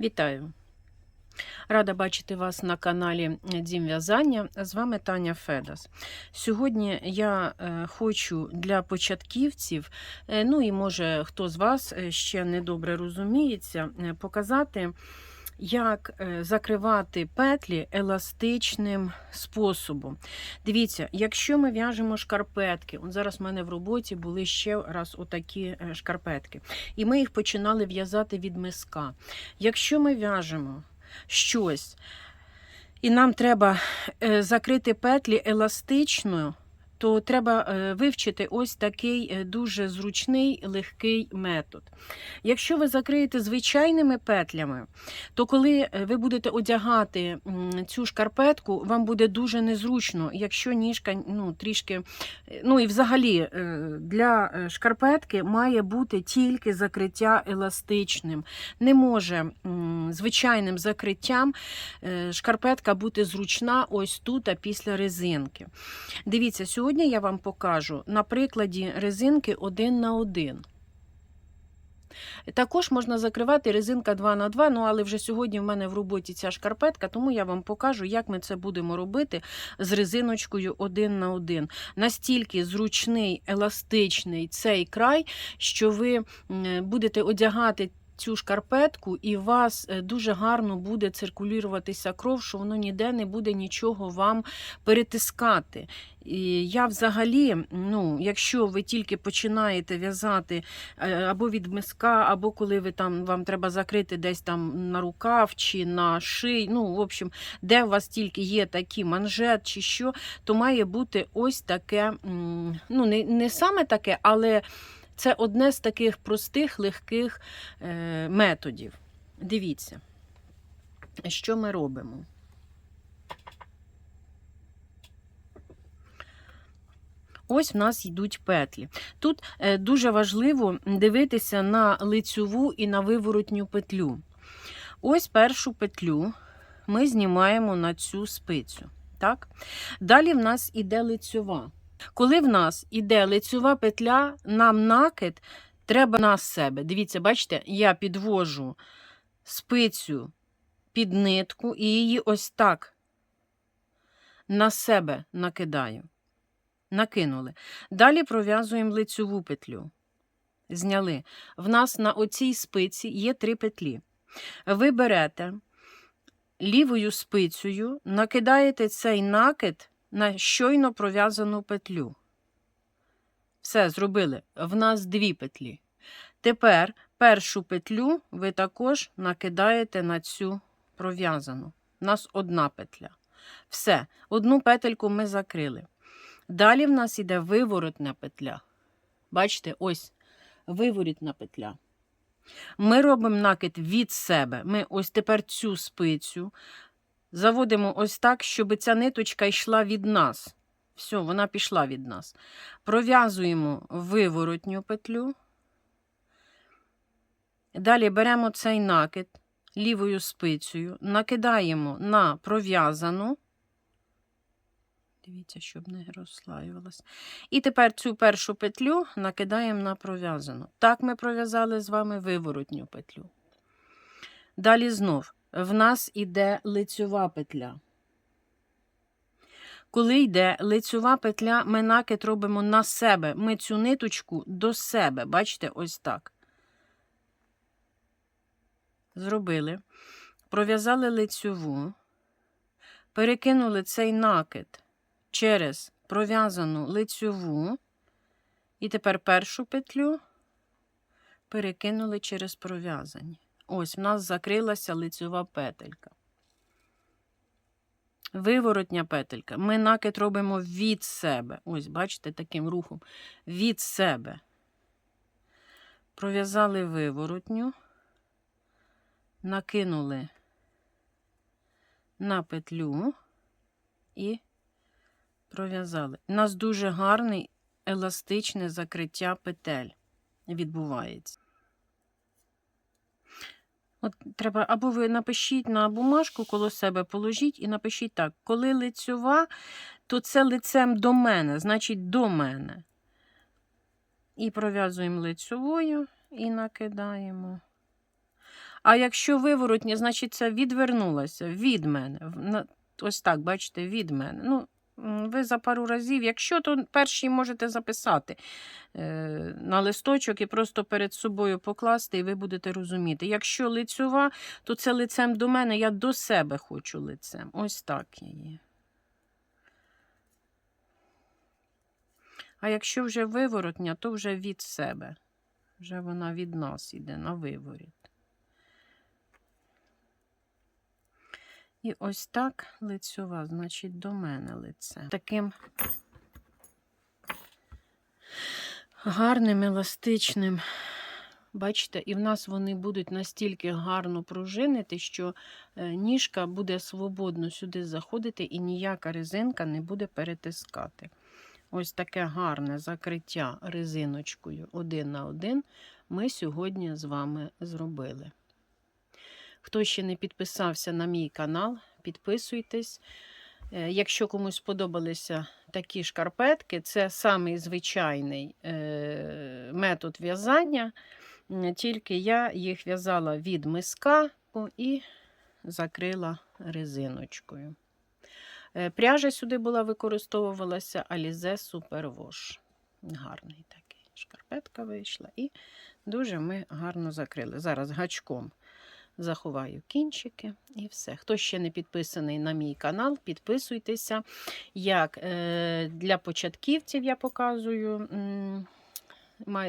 Вітаю! Рада бачити вас на каналі Дім В'язання. З вами Таня Федас. Сьогодні я е, хочу для початківців, е, ну і може хто з вас ще ще недобре розуміється, е, показати, як е, закривати петлі еластичним способом. Дивіться, якщо ми в'яжемо шкарпетки, от зараз в мене в роботі були ще раз отакі е, шкарпетки, і ми їх починали в'язати від миска. Якщо ми в'яжемо щось, і нам треба е, закрити петлі еластично, то треба е, вивчити ось такий е, дуже зручний легкий метод. Якщо ви закриєте звичайними петлями, то коли е, ви будете одягати цю шкарпетку, вам буде дуже незручно, якщо ніжка ну, трішки. Ну і взагалі для шкарпетки має бути тільки закриття еластичним. Не може звичайним закриттям шкарпетка бути зручна ось тут, а після резинки. Дивіться, сьогодні я вам покажу на прикладі резинки 1 на 1. Також можна закривати резинка 2 на 2 ну але вже сьогодні в мене в роботі ця шкарпетка, тому я вам покажу, як ми це будемо робити з резиночкою 1 на 1. Настільки зручний, еластичний цей край, що ви будете одягати цю шкарпетку, і у вас е, дуже гарно буде циркулюватися кров, що воно ніде не буде нічого вам перетискати. І я взагалі, ну, якщо ви тільки починаєте в'язати е, або від миска, або коли ви там вам треба закрити десь там на рукав чи на ший, ну, в общем, де у вас тільки є такі манжет чи що, то має бути ось таке, ну, не, не саме таке, але це одне з таких простих, легких е, методів. Дивіться, що ми робимо. Ось в нас йдуть петлі. Тут е, дуже важливо дивитися на лицьову і на виворотню петлю. Ось першу петлю ми знімаємо на цю спицю. Так? Далі в нас іде лицьова. Коли в нас іде лицьова петля, нам накид треба на себе. Дивіться, бачите, я підвожу спицю під нитку і її ось так на себе накидаю. Накинули. Далі пров'язуємо лицьову петлю. Зняли. В нас на оцій спиці є три петлі. Ви берете лівою спицею, накидаєте цей накид на щойно пров'язану петлю. Все, зробили. В нас дві петлі. Тепер першу петлю ви також накидаєте на цю пров'язану. У нас одна петля. Все, одну петельку ми закрили. Далі в нас іде виворотна петля. Бачите, ось виворітна петля. Ми робимо накид від себе. Ми ось тепер цю спицю заводимо ось так, щоб ця ниточка йшла від нас. Все, вона пішла від нас. Пров'язуємо виворотню петлю. Далі беремо цей накид лівою спицею, накидаємо на пров'язану. Дивіться, щоб не розслаювалась. І тепер цю першу петлю накидаємо на пров'язану. Так ми пров'язали з вами виворотню петлю. Далі знов в нас іде лицьова петля. Коли йде лицьова петля, ми накид робимо на себе. Ми цю ниточку до себе. Бачите, ось так. Зробили. Пров'язали лицьову, перекинули цей накид через пров'язану лицьову. І тепер першу петлю перекинули через пров'язані. Ось в нас закрилася лицьова петелька. Виворотня петелька. Ми накид робимо від себе. Ось, бачите, таким рухом. Від себе. Пров'язали виворотню, накинули на петлю і пров'язали. У нас дуже гарний еластичне закриття петель відбувається. От треба, або ви напишіть на бумажку коло себе, положіть і напишіть так: коли лицьова, то це лицем до мене, значить до мене. І пров'язуємо лицьовою і накидаємо. А якщо виворотня, значить це відвернулося від мене. Ось так, бачите, від мене. Ну, ви за пару разів, якщо, то перший можете записати е, на листочок і просто перед собою покласти, і ви будете розуміти. Якщо лицьова, то це лицем до мене, я до себе хочу лицем. Ось так її. А якщо вже виворотня, то вже від себе. Вже вона від нас іде на виворіт. І ось так лицьова, значить, до мене лице. Таким гарним, еластичним. Бачите, і в нас вони будуть настільки гарно пружинити, що е, ніжка буде свободно сюди заходити і ніяка резинка не буде перетискати. Ось таке гарне закриття резиночкою один на один ми сьогодні з вами зробили. Хто ще не підписався на мій канал, підписуйтесь. Е, Якщо комусь сподобалися такі шкарпетки, це самий звичайний е, метод в'язання. Тільки я їх в'язала від миска і закрила резиночкою. Е, Пряжа сюди була використовувалася Alize Superwash. Гарний такий. Шкарпетка вийшла. І дуже ми гарно закрили. Зараз гачком заховаю кінчики і все. Хто ще не підписаний на мій канал, підписуйтеся. Як е, для початківців я показую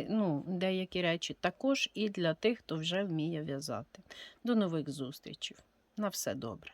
ну, деякі речі, також і для тих, хто вже вміє в'язати. До нових зустрічей. На все добре.